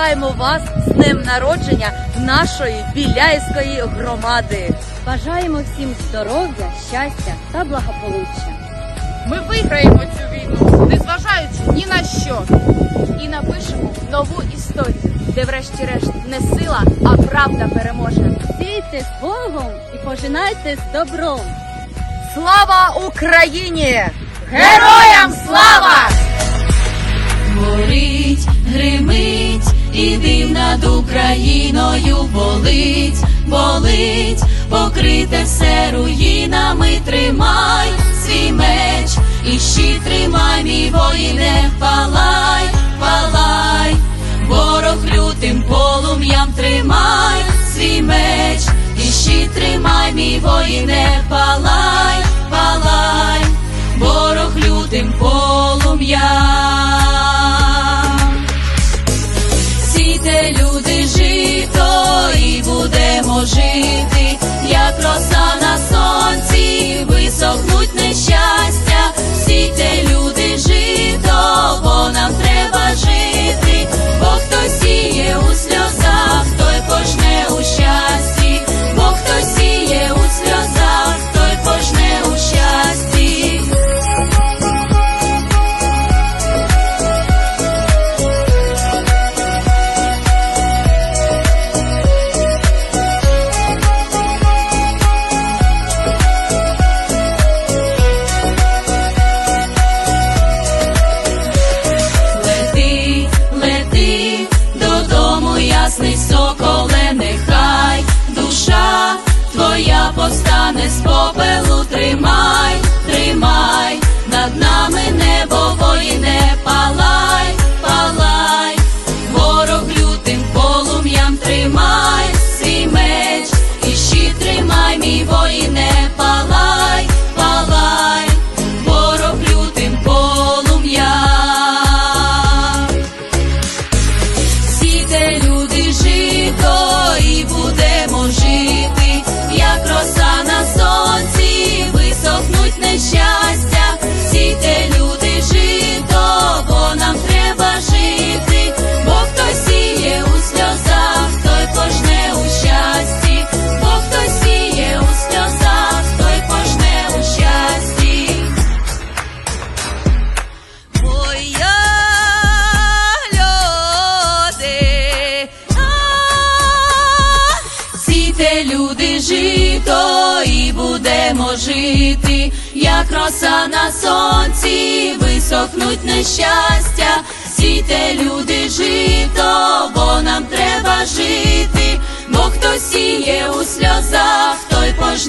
вітаємо вас з днем народження нашої біляйської громади. Бажаємо всім здоров'я, щастя та благополуччя. Ми виграємо цю війну, незважаючи ні на що. І напишемо нову історію, де врешті-решт не сила, а правда переможе. Сійте з Богом і пожинайте з добром. Слава Україні! Героям слава! Болить, болить, покрите все руїнами, тримай свій меч, і щит тримай, мій воїне, палай, палай, ворог лютим полум'ям тримай свій меч, і щит тримай, мій воїне, палай, повстане з попелу, тримай, тримай, над нами небо воїне, палай, жито, і будемо жити, як роса на сонці, висохнуть нещастя, сійте, люди, жито, бо нам треба жити, бо хто сіє у сльозах, той пожне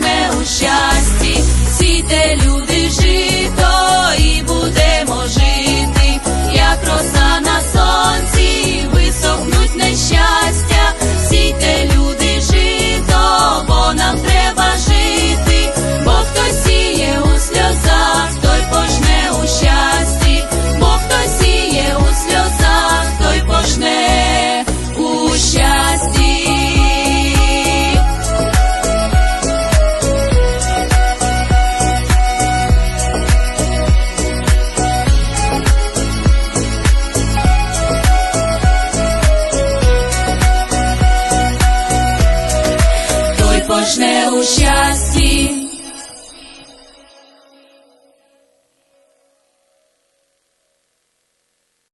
кожне у щасті.